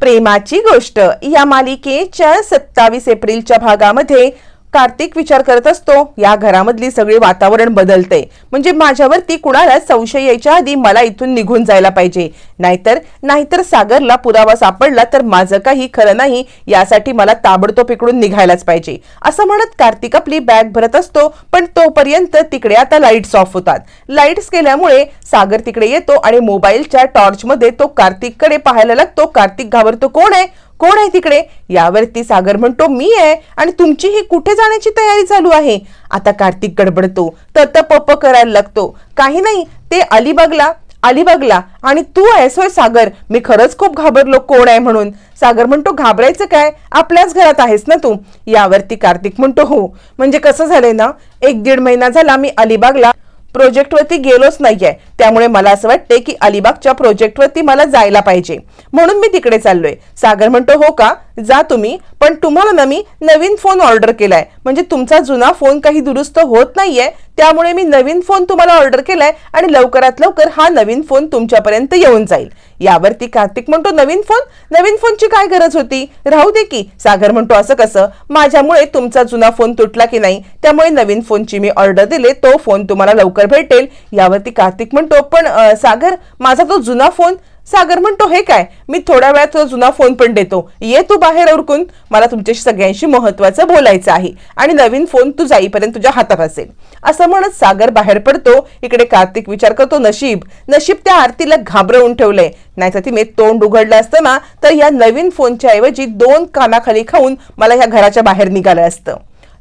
प्रेमाची गोष्ट. या मालिकेच्या सत्तावीस एप्रिलच्या भागामध्ये कार्तिक विचार करत असतो या घरामधली सगळी वातावरण बदलते. म्हणजे माझ्यावरती कुणाला संशय यायच्या आधी मला इथून निघून जायला पाहिजे. नाहीतर नाहीतर सागरला पुरावा सापडला तर माझं काही खरं नाही यासाठी मला ताबडतोब इकडून निघायलाच पाहिजे. असं म्हणत कार्तिक आपली बॅग भरत असतो पण तोपर्यंत तिकडे आता लाईट्स ऑफ होतात. लाईट्स गेल्यामुळे सागर तिकडे येतो आणि मोबाईलच्या टॉर्चमध्ये तो कार्तिककडे पाहायला लागतो. कार्तिक घाबरतो कोण आहे? कोण आहे तिकडे? यावरती सागर म्हणतो मी आहे. आणि तुमची ही कुठे जाण्याची तयारी चालू आहे? आता कार्तिक गडबडतो तत पप करायला लागतो. काही नाही ते अलिबागला अलिबागला. आणि तू आहेस होय सागर. मी खरंच खूप घाबरलो कोण आहे म्हणून. सागर म्हणतो घाबरायचं काय? आपल्याच घरात आहेस ना तू? यावरती कार्तिक म्हणतो हो. म्हणजे कसं झालंय ना एक दीड महिना झाला मी अलिबागला प्रोजेक्टवरती गेलोच नाहीये. त्यामुळे मला असं वाटते की अलिबागच्या प्रोजेक्टवरती मला जायला पाहिजे. म्हणून मी तिकडे चाललोय. सागर म्हणतो हो का? जा तुम्ही. पण तुम्हाला ना मी नवीन फोन ऑर्डर केलाय. म्हणजे तुमचा जुना फोन काही दुरुस्त होत नाहीये. त्यामुळे मी नवीन फोन तुम्हाला ऑर्डर केलाय आणि लवकरात लवकर हा नवीन फोन तुमच्यापर्यंत येऊन जाईल. यावरती कार्तिक म्हणतो नवीन फोन? नवीन फोनची काय गरज होती? राहू दे की. सागर म्हणतो असं कसं? माझ्यामुळे तुमचा जुना फोन तुटला की नाही? त्यामुळे नवीन फोनची मी ऑर्डर दिले तो फोन तुम्हाला लवकर भेटेल. यावरती कार्तिक म्हणतो पण सागर माझा तो जुना फोन सागर म्हणतो हे काय? मी थोड्या वेळात जुना फोन पण देतो. ये तू बाहेर उरकून. मला तुमच्याशी सगळ्यांशी महत्वाचं बोलायचं आहे. आणि नवीन फोन तू जाईपर्यंत तुझ्या हातात असेल. असं म्हणत सागर बाहेर पडतो. इकडे कार्तिक विचार करतो नशीब नशीब त्या आरतीला घाबरवून ठेवलंय. नाहीतर तिने तोंड उघडलं असतं ना तर या नवीन फोनच्या ऐवजी दोन कानाखाली खाऊन मला ह्या घराच्या बाहेर निघालं असतं.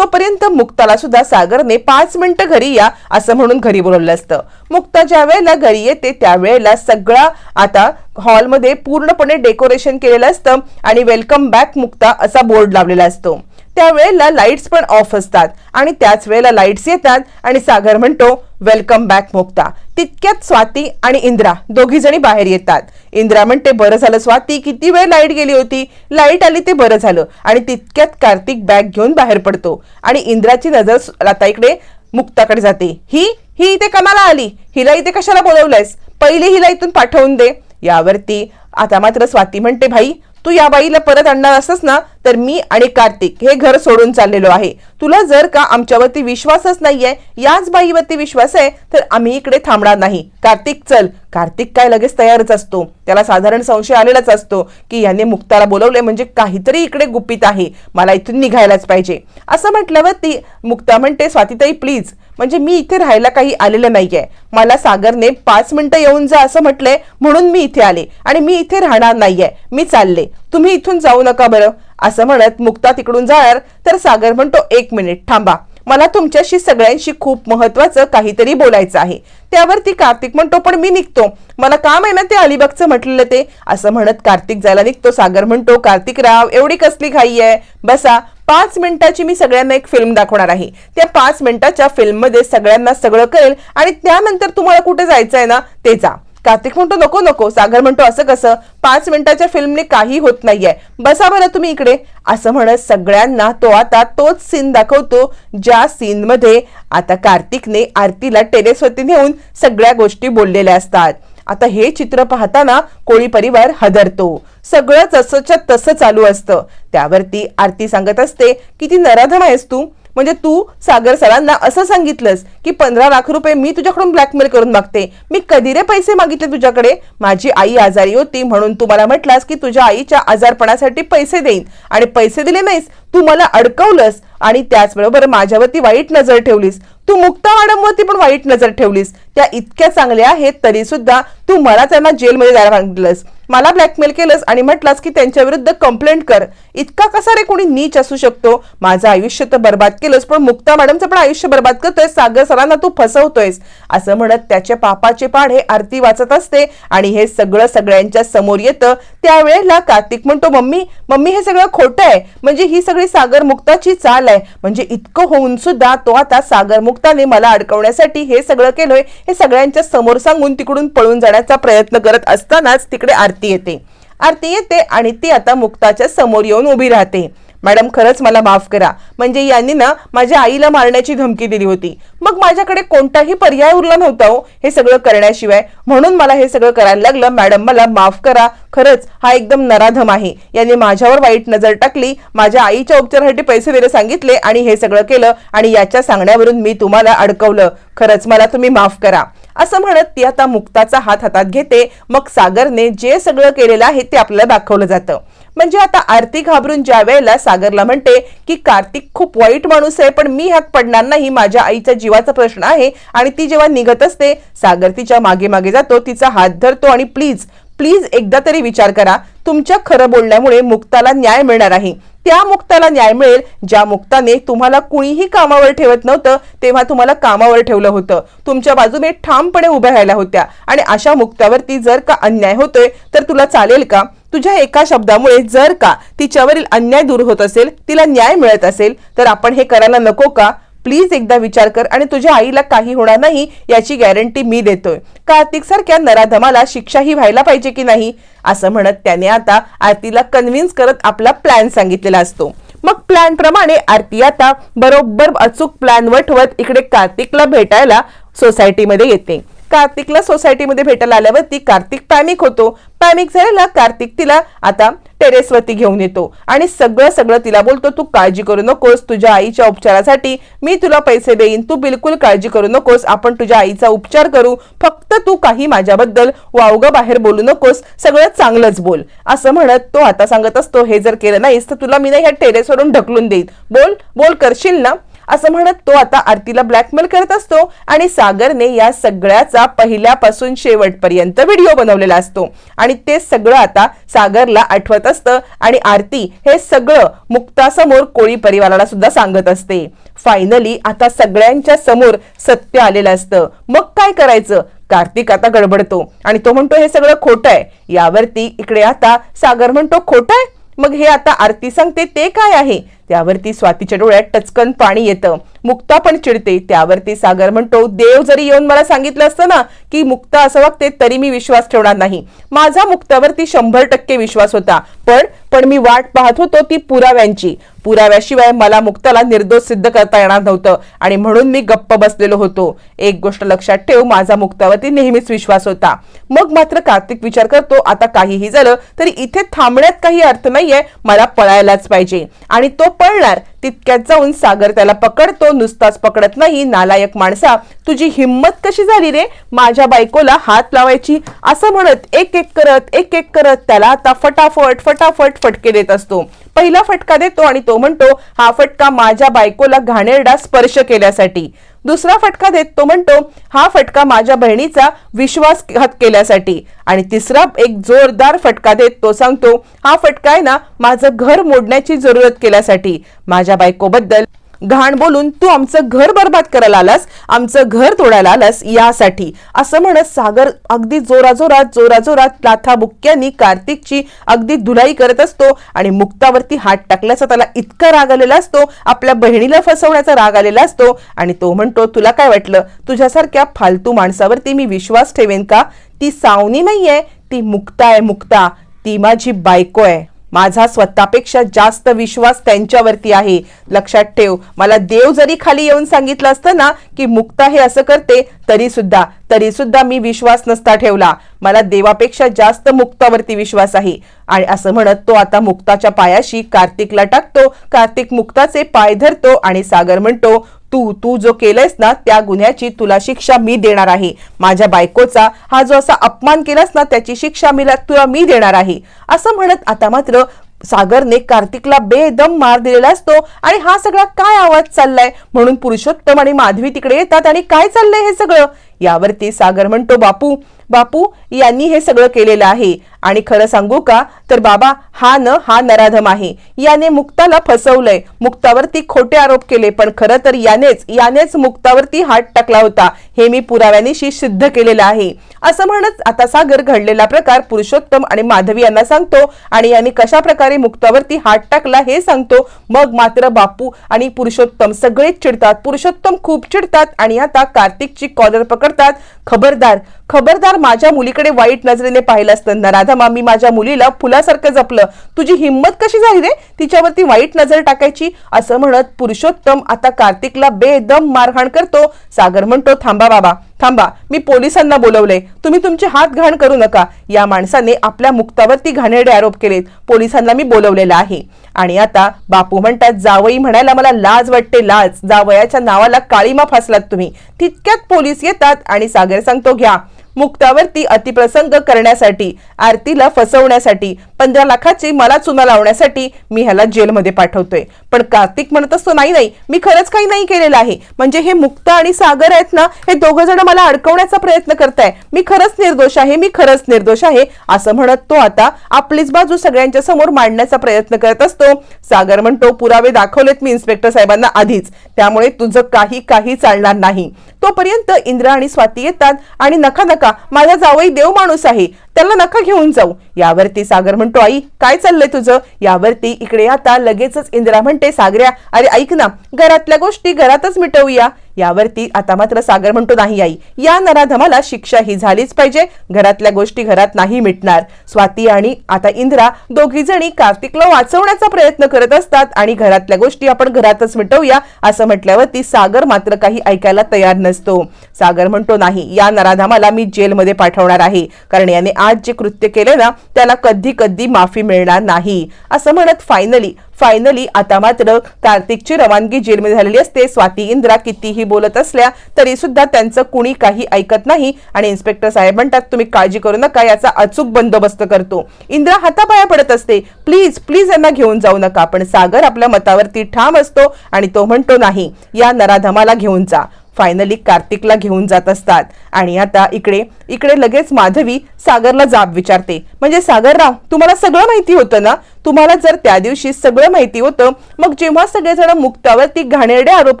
तोपर्यंत मुक्ताला सुद्धा सागरने पाच मिनिटं घरी या असं म्हणून घरी बोलवलं असतं. मुक्ता ज्या वेळेला घरी येते त्यावेळेला सगळा आता हॉलमध्ये पूर्णपणे डेकोरेशन केलेलं असतं आणि वेलकम बॅक मुक्ता असा बोर्ड लावलेला असतो. त्यावेळेला लाईट्स पण ऑफ असतात. आणि त्याच वेळेला लाईट्स येतात. आणि सागर म्हणतो वेलकम बॅक मुक्ता. तितक्यात स्वाती आणि इंद्रा दोघी जणी बाहेर येतात. इंद्रा म्हणते बरं झालं स्वाती किती वेळ लाइट गेली होती? लाइट आली ते बरं झालं. आणि तितक्यात कार्तिक बॅग घेऊन बाहेर पडतो. आणि इंद्राची नजर आता इकडे मुक्ताकडे जाते. ही ही इथे कमाला आली. हिला इथे कशाला बोलवलंयस? पहिले हिला इथून पाठवून दे. यावरती आता मात्र स्वाती म्हणते भाई तू या बाईला परत आणणार असस ना तर मी आणि कार्तिक हे घर सोडून चाललेलो आहे. तुला जर का आमच्यावरती विश्वासच नाहीये याच बाईवरती विश्वास आहे तर आम्ही इकडे थांबणार नाही. कार्तिक चल. कार्तिक काय लगेच तयारच असतो. त्याला साधारण संशय आलेलाच असतो की याने मुक्ताला बोलवले म्हणजे काहीतरी इकडे गुपित आहे. मला इथून निघायलाच पाहिजे. असं म्हटल्यावर ती मुक्ता म्हणते स्वातीताई प्लीज म्हणजे मी इथे राहायला काही आलेलं नाहीये. मला सागरने पाच मिनिटं येऊन जा असं म्हटलंय म्हणून मी इथे आले. आणि मी इथे राहणार नाहीये. मी चालले. तुम्ही इथून जाऊ नका बरं. असं म्हणत मुक्ता तिकडून जाणार. तर सागर म्हणतो एक मिनिट थांबा. मला तुमच्याशी सगळ्यांशी खूप महत्वाचं काहीतरी बोलायचं आहे. त्यावरती कार्तिक म्हणतो पण मी निघतो. मला काम आहे ना ते अलिबागचं म्हटलेलं ते. असं म्हणत कार्तिक जायला निघतो. सागर म्हणतो कार्तिक राव एवढी कसली घाई आहे? बसा. पाच मिनिटाची मी सगळ्यांना एक फिल्म दाखवणार आहे. त्या पाच मिनिटाच्या फिल्ममध्ये सगळ्यांना सगळं कळेल आणि त्यानंतर तुम्हाला कुठे जायचं आहे ना ते जा. कार्तिक म्हणतो नको नको. सागर म्हणतो असं कसं? पाच मिनिटाच्या फिल्मने काही होत नाहीये. बसा बरं तुम्ही इकडे. असं म्हणत सगळ्यांना तो आता तोच सीन दाखवतो ज्या सीन मध्ये आता कार्तिकने आरतीला टेरेसवरती नेऊन सगळ्या गोष्टी बोललेल्या असतात. आता हे चित्र पाहताना कोळी परिवार हदरतो. सगळं जसंच्या तसं चालू असतं. त्यावरती आरती सांगत असते की ती नराधम आहेस तू. म्हणजे तू सागर सरांना असं सांगितलंस की पंधरा लाख रुपये मी तुझ्याकडून ब्लॅकमेल करून मागते. मी कधी रे पैसे मागितले तुझ्याकडे? माझी आई आजारी होती म्हणून तू मला म्हटलास की तुझ्या आईच्या आजारपणासाठी पैसे देईन. आणि पैसे दिले नाहीस तू मला अडकवलंस. आणि त्याचबरोबर माझ्यावरती वाईट नजर ठेवलीस. तू मुक्ता मॅडमवरती पण वाईट नजर ठेवलीस. त्या इतक्या चांगल्या आहेत तरी सुद्धा तू मला त्यांना जेलमध्ये जायला सांगितलंस मला ब्लॅकमेल केलंस आणि म्हटलास की त्यांच्या विरुद्ध कंप्लेंट कर. इतका कसा रे कोणी नीच असू शकतो? माझं आयुष्य तर बर्बाद केलंस पण मुक्ता मॅडमचं पण आयुष्य बर्बाद करतोय सागर सरांना तू फसवतोयस. असं म्हणत त्याच्या पापाचे पाढे आरती वाचत असते आणि हे सगळं सगळ्यांच्या समोर येतं. त्यावेळेला कार्तिक म्हणतो मम्मी मम्मी हे सगळं खोटं आहे. म्हणजे ही सगळी सागर मुक्ताची चाल आलाय म्हणजे इतकं होऊन सुद्धा तो आता सागर मुक्ताने मला अडकवण्यासाठी हे सगळं केलंय हे सगळ्यांच्या समोर सांगून तिकडून पळून जाण्याचा प्रयत्न करत असतानाच तिकडे आरती येते. आरती येते आणि ती आता मुक्ताच्या समोर येऊन उभी राहते. मॅडम खरंच मला माफ करा. म्हणजे यांनी ना माझ्या आईला मारण्याची धमकी दिली होती. मग माझ्याकडे कोणताही पर्याय उरला नव्हता हो हे सगळं करण्याशिवाय. म्हणून मला हे सगळं करायला लागलं. मॅडम मला माफ करा. खरंच हा एकदम नराधम आहे. याने माझ्यावर वाईट नजर टाकली. माझ्या आईच्या उपचारासाठी पैसे द्यायला सांगितले आणि हे सगळं केलं आणि याच्या सांगण्यावरून मी तुम्हाला अडकवलं. खरंच मला तुम्ही माफ करा. असं म्हणत ती आता मुक्ताचा हात हातात घेते. मग सागरने जे सगळं केलेलं आहे ते आपल्याला दाखवलं जातं. म्हणजे आता आरती घाबरून ज्या वेळेला सागरला म्हणते की कार्तिक खूप वाईट माणूस आहे पण मी ह्यात पडणार नाही. माझ्या आईच्या जीवाचा प्रश्न आहे आणि ती जेव्हा निघत असते सागर तिच्यामागे मागे जातो तिचा हात धरतो आणि प्लीज प्लीज एकदा तरी विचार करा तुमच्या खरं बोलण्यामुळे मुक्ताला न्याय मिळणार आहे. त्या मुक्ताला न्याय मिळेल ज्या मुक्ताने तुम्हाला कुणीही कामावर ठेवत नव्हतं तेव्हा तुम्हाला कामावर ठेवलं होतं. तुमच्या बाजूने ठामपणे उभ्या राहिल्या होत्या. आणि अशा मुक्तावरती जर का अन्याय होतोय तर तुला चालेल का? तुझ्या एका शब्दामुळे जर का तिच्यावरील अन्याय दूर होत असेल तिला न्याय मिळत असेल तर आपण हे करायला नको का? प्लीज एकदा विचार कर आणि तुझ्या आईला काही होणार नाही याची गॅरंटी मी देतोय. कार्तिक सारख्या नराधमाला शिक्षाही व्हायला पाहिजे की नाही? असं म्हणत त्याने आता आरतीला कन्व्हिन्स करत आपला प्लॅन सांगितलेला असतो. मग प्लॅन प्रमाणे आरती आता बरोबर अचूक प्लॅन वठवत इकडे कार्तिकला भेटायला सोसायटीमध्ये येते. कार्तिकला सोसायटीमध्ये भेटायला आल्यावरती कार्तिक पॅनिक होतो. पॅनिक झालेला कार्तिक तिला आता टेरेसवरती घेऊन येतो. आणि सगळं सगळं तिला बोलतो तू काळजी करू नकोस तुझ्या आईच्या उपचारासाठी मी तुला पैसे देईन. तू बिलकुल काळजी करू नकोस. आपण तुझ्या आईचा उपचार करू. फक्त तू काही माझ्याबद्दल वावगं बाहेर बोलू नकोस. सगळं चांगलंच बोल. असं म्हणत तो आता सांगत असतो हे जर केलं नाहीस तर तुला मी ना ह्या टेरेसवरून ढकलून देईन. बोल बोल करशील ना? असं म्हणत तो आता आरतीला ब्लॅकमेल करत असतो आणि सागरने या सगळ्याचा पहिल्यापासून शेवटपर्यंत व्हिडिओ बनवलेला असतो. आणि ते सगळं आता सागरला आठवत असतं आणि आरती हे सगळं मुक्तासमोर कोळी परिवाराला सुद्धा सांगत असते. फायनली आता सगळ्यांच्या समोर सत्य आलेलं असतं. मग काय करायचं? कार्तिक आता गडबडतो आणि तो म्हणतो हे सगळं खोटं आहे. यावरती इकडे आता सागर म्हणतो खोटं आहे? मग हे आता आरती सांगते ते काय आहे? त्यावरती स्वातीच्या डोळ्यात टचकन पाणी येतं. मुक्ता पण चिडते. त्यावरती सागर म्हणतो देव जरी येऊन मला सांगितलं असतं ना की मुक्ता असं वागते तरी मी विश्वास ठेवणार नाही. माझा मुक्तावरती शंभर टक्के विश्वास होता. पण पण मी वाट पाहत होतो ती पुराव्यांची. पुराव्याशिवाय मला मुक्ताला निर्दोष सिद्ध करता येणार नव्हतं. आणि म्हणून मी गप्प बसलेलो होतो. एक गोष्ट लक्षात ठेव माझा मुक्तावरती नेहमीच विश्वास होता. मग मात्र कार्तिक विचार करतो आता काहीही झालं तरी इथे थांबण्यात काही अर्थ नाहीये मला पळायलाच पाहिजे. आणि तो पळणार. तितक्यात जाऊन सागर त्याला पकडतो नुसताच पकडत नाही नालायक माणसा तुझी हिंमत कशी झाली रे? माझ्या बायकोला हात लावायची असं म्हणत एक एक करत एक एक करत त्याला आता फटाफट फटाफट फटके देत असतो. पहिला फटका देतो आणि तो म्हणतो हा फटका माझ्या बायकोला घाणेरडा स्पर्श केल्यासाठी. दुसरा फटका देत तो म्हणतो हा फटका माझ्या बहिणीचा विश्वासघात केल्यासाठी. आणि तिसरा एक जोरदार फटका देत तो सांगतो हा फटका आहे ना माझं घर मोडण्याची जरूरत केल्यासाठी. माझ्या बायकोबद्दल घाण बोलून तू आमचं घर बर्बाद करायला आलास आमचं घर तोडायला आलास यासाठी. असं म्हणत सागर अगदी जोराजोरात जोराजोरात लाथा बुक्क्यांनी कार्तिकची अगदी धुलाई करत असतो आणि मुक्तावरती हात टाकल्याचा त्याला इतका राग आलेला असतो आपल्या बहिणीला फसवण्याचा राग आलेला असतो आणि तो म्हणतो तुला काय वाटलं? तुझ्यासारख्या फालतू माणसावरती मी विश्वास ठेवेन का? ती सावनी नाहीये ती मुक्ता आहे मुक्ता. ती माझी बायको आहे. माझा स्वतःपेक्षा जास्त विश्वास त्यांच्यावरती आहे. लक्षात ठेव मला देव जरी खाली येऊन सांगितलं असतं ना की मुक्ता हे असं करते तरी सुद्धा तरी सुद्धा मी विश्वास नसता ठेवला. मला देवापेक्षा जास्त मुक्तावरती विश्वास आहे. आणि असं म्हणत तो आता मुक्ताच्या पायाशी कार्तिकला टाकतो. कार्तिक मुक्ताचे पाय धरतो आणि सागर म्हणतो तू तू जो केलंयस ना त्या गुन्ह्याची तुला शिक्षा मी देणार आहे. माझ्या बायकोचा हा जो असा अपमान केलास ना त्याची शिक्षा मी तुला मी देणार आहे. असं म्हणत आता मात्र सागरने कार्तिकला बेदम मार दिलेला असतो. आणि हा सगळा काय आवाज चाललाय? म्हणून पुरुषोत्तम आणि माधवी तिकडे येतात आणि काय चाललंय हे सगळं? यावरती सागर म्हणतो बापू बापू यांनी हे सगळं केलेलं आहे. आणि खरं सांगू का? तर बाबा हा न हा नराधम आहे. याने मुक्ताला फसवलंय. मुक्तावरती खोटे आरोप केले पण खरं तर यानेच यानेच मुक्तावरती हात टाकला होता. हे मी पुराव्यानिशी सिद्ध केलेलं आहे. असं म्हणत आता सागर घडलेला प्रकार पुरुषोत्तम आणि माधवी यांना सांगतो आणि यांनी कशा प्रकारे मुक्तावरती हात टाकला हे सांगतो. मग मात्र बापू आणि पुरुषोत्तम सगळेच चिडतात. पुरुषोत्तम खूप चिडतात आणि आता कार्तिकची कॉलर पकडतात. खबरदार खबरदार माझ्या मुलीकडे वाईट नजरेने पाहिलं असतं. नराधमा मी माझ्या मुलीला फुलासारखं जपलं. तुझी हिंमत कशी झाली रे? तिच्यावरती वाईट नजर टाकायची? असं म्हणत पुरुषोत्तम आता कार्तिकला बेदम मारहाण करतो. सागर म्हणतो थांबा बाबा थांबा. मी पोलिसांना बोलवलंय. तुम्ही तुमचे हात घाण करू नका. या माणसाने आपल्या मुक्तावरती घाणेरडे आरोप केलेत. पोलिसांना मी बोलवलेला आहे. आणि आता बापू म्हणतात जावई म्हणायला मला लाज वाटते लाज. जावयाच्या नावाला काळीमा फासलात तुम्ही. तितक्यात पोलीस येतात आणि सागर सांगतो घ्या. मुक्तावरती अतिप्रसंग करण्यासाठी आरतीला फसवण्यासाठी पंधरा लाखाची मला चुना लावण्यासाठी मी ह्याला जेलमध्ये पाठवतोय. पण कार्तिक म्हणत असतो नाही नाही मी खरंच काही नाही केलेलं आहे. म्हणजे हे मुक्त आणि सागर आहेत ना हे दोघं जण मला अडकवण्याचा प्रयत्न करताय. मी खरंच निर्दोष आहे मी खरंच निर्दोष आहे असं म्हणत तो आता आपलीच बाजू सगळ्यांच्या समोर मांडण्याचा प्रयत्न करत असतो. सागर म्हणतो पुरावे दाखवलेत मी इन्स्पेक्टर साहेबांना आधीच. त्यामुळे तुझं काही काही चालणार नाही. तोपर्यंत इंद्रा आणि स्वाती येतात आणि नका नका माझा जावई देव माणूस आहे. त्याला नका घेऊन जाऊ. यावरती सागर म्हणतो आई काय चाललंय तुझं? यावरती इकडे आता लगेचच इंदिरा म्हणते सागऱ्या अरे ऐक ना घरातल्या गोष्टी घरातच मिटवूया. यावरती आता मात्र सागर म्हणतो नाही आई या नराधमाला शिक्षा ही झालीच पाहिजे. घरातल्या गोष्टी घरात नाही मिटणार. स्वाती आणि आता इंद्रा दोघी जणी कार्तिकला वाचवण्याचा प्रयत्न करत असतात आणि घरातल्या गोष्टी आपण घरातच मिटवूया असं म्हटल्यावरती सागर मात्र काही ऐकायला तयार नसतो. सागर म्हणतो नाही या नराधामाला मी जेलमध्ये पाठवणार आहे कारण याने आज जे कृत्य केले ना त्याला कधी कधी माफी मिळणार नाही. असं म्हणत फायनली फायनली आता मात्र कार्तिकची रवानगी जेलमध्ये झालेली असते. स्वाती इंद्रा कितीही बोलत असल्या तरी सुद्धा त्यांचं कुणी काही ऐकत नाही. आणि इन्स्पेक्टर साहेब म्हणतात तुम्ही काळजी करू नका याचा अचूक बंदोबस्त करतो. इंद्रा हातापाया पडत असते. प्लीज प्लीज यांना घेऊन जाऊ नका पण सागर आपल्या मतावरती ठाम असतो आणि तो म्हणतो नाही. या नराधमाला घेऊन जा. फायनली कार्तिकला घेऊन जात असतात. आणि आता इकडे इकडे लगेच माधवी सागरला जाब विचारते. म्हणजे सागरराव तुम्हाला सगळं माहिती होतं ना? तुम्हाला जर त्या दिवशी सगळं माहिती होतं मग जेव्हा सगळेजण मुक्तावरती घाणेरडे आरोप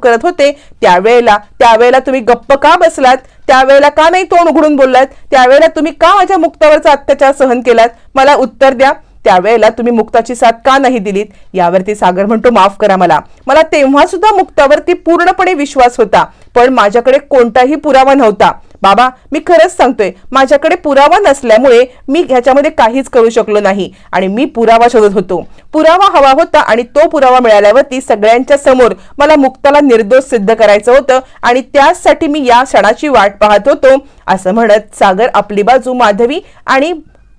करत होते त्यावेळेला त्यावेळेला तुम्ही गप्प का बसलात? त्यावेळेला का नाही तोंड उघडून बोललात? त्यावेळेला तुम्ही का माझ्या मुक्तावरचा अत्याचार सहन केलात? मला उत्तर द्या. त्यावेळेला तुम्ही मुक्ताची साथ का नाही दिलीत? यावरती सागर म्हणतो माफ करा मला. मला तेव्हा सुद्धा मुक्तावरती पूर्णपणे विश्वास होता. पण माझ्याकडे कोणताही पुरावा नव्हता. बाबा मी खरंच सांगतोय माझ्याकडे पुरावा नसल्यामुळे मी ह्याच्यामध्ये काहीच करू शकलो नाही आणि मी पुरावा शोधत होतो. पुरावा हवा होता आणि तो पुरावा मिळाल्यावरती सगळ्यांच्या समोर मला मुक्ताला निर्दोष सिद्ध करायचं होतं आणि त्यासाठी मी या क्षणाची वाट पाहत होतो असं म्हणत सागर आपली बाजू माधवी आणि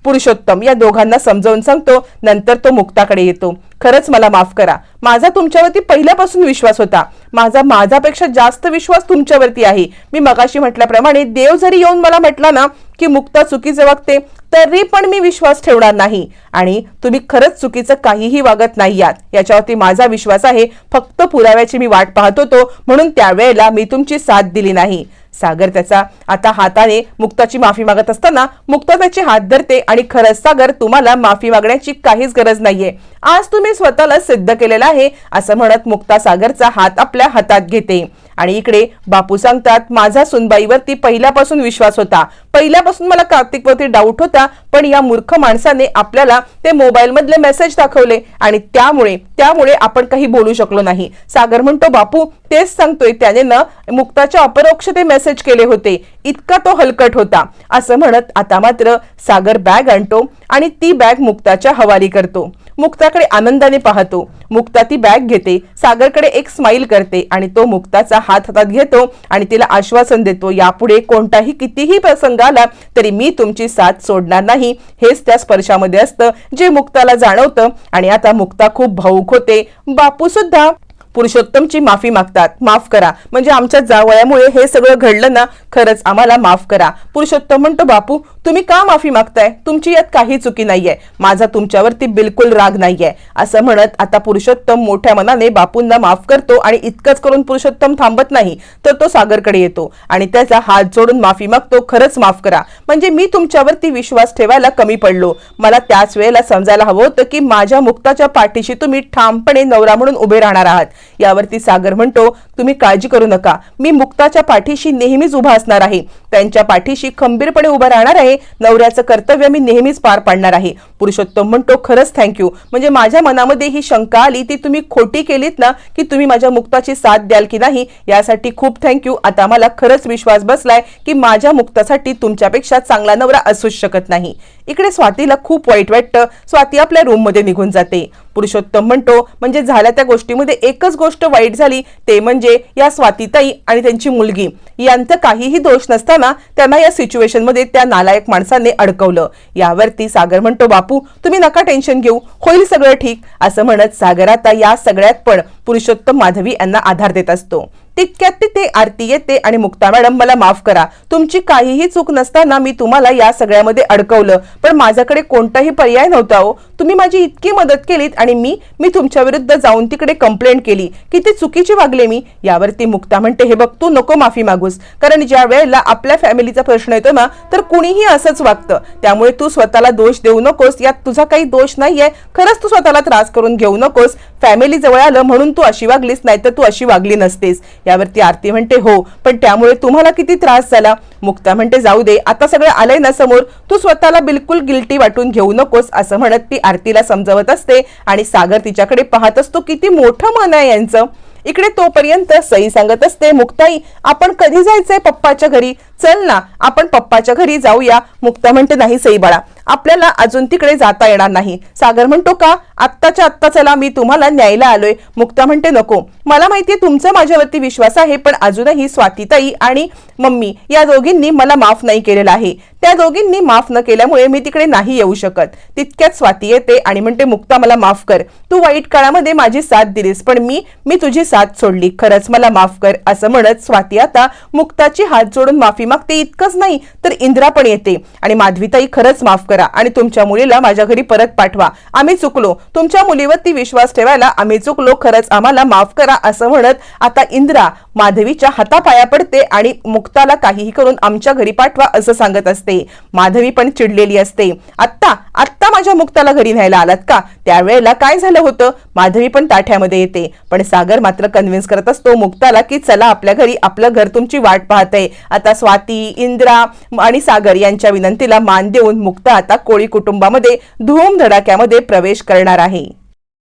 पुरुषोत्तम. या दोघांना समजावून सांगतो नंतर तो मुक्ताकडे येतो. खरंच मला माफ करा. माझा तुमच्यावरती पहिल्यापासून विश्वास होता. माझा माझ्यापेक्षा जास्त विश्वास तुमच्यावरती आहे. मी मगाशी म्हटल्याप्रमाणे देव जरी येऊन मला म्हटला ना की मुक्ता चुकीचं वागते तरी पण मी विश्वास ठेवणार नाही. आणि तुम्ही खरंच चुकीचं काहीही वागत नाही आहात. याच्यावरती माझा विश्वास आहे. फक्त पुराव्याची मी वाट पाहत होतो म्हणून त्यावेळेला मी तुमची साथ दिली नाही. सागर त्याचा आता हाताने मुक्ताची माफी मागत असताना मुक्ता त्याचे हात धरते आणि खरंच सागर तुम्हाला माफी मागण्याची काहीच गरज नाहीये. आज तुम्ही स्वतःला सिद्ध केलेलं आहे असं म्हणत मुक्ता सागरचा हात आपल्या हातात घेते. आणि इकडे बापू सांगतात माझा सुनबाईवरती पहिल्यापासून विश्वास होता. पहिल्यापासून मला कार्तिकवरती डाऊट होता पण या मूर्ख माणसाने आपल्याला ते मोबाईल मधले मेसेज दाखवले आणि त्यामुळे त्यामुळे आपण काही बोलू शकलो नाही. सागर म्हणतो बापू तेच सांगतोय त्याने ना मुक्ताच्या अपरोक्ष ते मेसेज केले होते. इतका तो हलकट होता. असं म्हणत आता मात्र सागर बॅग आणतो आणि ती बॅग मुक्ताच्या हवाली करतो. मुक्ताकडे आनंदाने पाहतो. मुक्ता ती बॅग घेते सागरकडे एक स्माइल करते आणि तो मुक्ताचा हात हातात घेतो आणि तिला आश्वासन देतो यापुढे कोणताही कितीही प्रसंग आला तरी मी तुमची साथ सोडणार नाही. हेच त्या स्पर्शामध्ये असतं जे मुक्ताला जाणवतं आणि आता मुक्ता खूप भाऊक होते. बापू सुद्धा पुरुषोत्तमची माफी मागतात. माफ करा. म्हणजे आमच्या जावयामुळे हे सगळं घडलं ना खरंच आम्हाला माफ करा. पुरुषोत्तम म्हणतो बापू तुम्ही का माफी मागताय? तुमची यात काही चुकी नाहीये. माझा तुमच्यावरती बिलकुल राग नाहीये. असं म्हणत आता पुरुषोत्तम मोठ्या मनाने बापूंना माफ करतो आणि इतकंच करून पुरुषोत्तम थांबत नाही तर तो सागरकडे येतो आणि त्याचा हात जोडून माफी मागतो खरंच माफ करा. म्हणजे मी तुमच्यावरती विश्वास ठेवायला कमी पडलो. मला त्याच वेळेला समजायला हवं होतं की माझ्या मुक्ताच्या पाठीशी तुम्ही ठामपणे नवरा म्हणून उभे राहणार आहात. यावरती सागर म्हणतो तुम्ही काळजी करू नका. मी मुक्ताच्या पाठीशी नेहमीच उभा असणार आहे. त्यांच्या पाठीशी खंबीरपणे उभं राहणार आहे. नवऱ्याचं कर्तव्य मी नेहमीच पार पाडणार आहे. पुरुषोत्तम म्हणतो खरंच थँक्यू म्हणजे माझ्या मनामध्ये ही शंका आली ती तुम्ही खोटी केलीत ना की तुम्ही माझ्या मुक्ताची साथ द्याल की नाही? यासाठी खूप थँक्यू आता मला खरंच विश्वास बसलाय की माझ्या मुक्तासाठी तुमच्यापेक्षा चांगला नवरा असूच शकत नाही. इकडे स्वातीला खूप वाईट वाटतं. स्वाती आपल्या रूममध्ये निघून जाते. पुरुषोत्तम म्हणतो. म्हणजे झाल्या त्या गोष्टीमध्ये एकच गोष्ट वाईट झाली ते म्हणजे या स्वातीताई आणि त्यांची मुलगी. यांचं काहीही दोष नसताना त्यांना या सिच्युएशनमध्ये त्या नालायक माणसाने अडकवलं. यावरती सागर म्हणतो बापू तुम्ही नका टेन्शन घेऊ. होईल सगळं ठीक. असं म्हणत सागर आता या सगळ्यात पण पुरुषोत्तम माधवी यांना आधार देत असतो. तितक्यात तिथे आरती येते आणि मुक्ता मॅडम मला माफ करा. तुमची काहीही चूक नसताना मी तुम्हाला या सगळ्यामध्ये अडकवलं. पण माझ्याकडे कोणताही पर्याय नव्हता हो. तुम्ही माझी इतकी मदत केलीत आणि मी मी तुमच्या विरुद्ध जाऊन तिकडे कंप्लेंट केली. किती चुकीची वागले मी. यावरती मुक्ता म्हणते हे बघ तू नको माफी मागूस. कारण ज्या वेळेला आपल्या फॅमिलीचा प्रश्न येतो ना तर कुणीही असंच वागतं. त्यामुळे तू स्वतःला दोष देऊ नकोस. यात तुझा काही दोष नाहीये. खरंच तू स्वतःला त्रास करून घेऊ नकोस. फॅमिली जवळ आलं म्हणून तू अशी वागलीस नाही तर तू अशी वागली नसतेस. यावरती आरती म्हणते हो पण त्यामुळे तुम्हाला किती त्रास झाला? मुक्ता म्हणते जाऊ दे आता सगळं आलंय ना समोर तू स्वतःला बिलकुल गिल्टी वाटून घेऊ नकोस असं म्हणत ती आरतीला समजवत असते आणि सागर तिच्याकडे पाहत असतो किती मोठं मन आहे यांचं. इकडे तोपर्यंत सई सांगत असते मुक्ताई आपण कधी जायचंय पप्पाच्या घरी? चल ना आपण पप्पाच्या घरी जाऊया. मुक्ता म्हणते नाही सई बाळा आपल्याला अजून तिकडे जाता येणार नाही. सागर म्हणतो का? आत्ताच्या आत्ता चला मी तुम्हाला न्यायला आलोय. मुक्ता म्हणते नको. मला माहितीये तुमचा माझ्यावरती विश्वास आहे पण अजूनही स्वातीताई आणि मम्मी या दोघींनी मला माफ नाही केलेला आहे. त्या दोघींनी माफ न केल्यामुळे मी तिकडे नाही येऊ शकत. तितक्यात स्वाती येते आणि म्हणते मुक्ता मला माफ कर. तू वाईट काळामध्ये माझी साथ दिलीस पण मी मी तुझी साथ सोडली. खरंच मला माफ कर. असं म्हणत स्वाती आता मुक्ताची हात जोडून माफी मग ते इतकंच नाही तर इंदिरा पण येते. आणि माधवीताई खरंच माफ करा. आणि तुमच्या मुलीला माझ्या घरी परत पाठवा. आम्ही चुकलो. तुमच्या मुलीवरती विश्वास ठेवायला आम्ही चुकलो. खरंच आम्हाला माफ करा असं म्हणत आता इंदिरा माधवीच्या हातापाया पडते आणि मुक्ताला काहीही करून आमच्या घरी पाठवा असं सांगत असते. माधवी पण चिडलेली असते. आत्ता आत्ता माझ्या मुक्ताला घरी न्यायला आलात का? त्यावेळेला काय झालं होतं? माधवी पण ताठ्यामध्ये येते. पण सागर मात्र कन्व्हिन्स करत असतो मुक्ताला की चला आपल्या घरी आपलं घर तुमची वाट पाहतंय. आता स्वाती इंद्रा आणि सागर यांच्या विनंतीला मान देऊन मुक्ता आता कोळी कुटुंबामध्ये धूम धडाक्यामध्ये प्रवेश करणार आहे.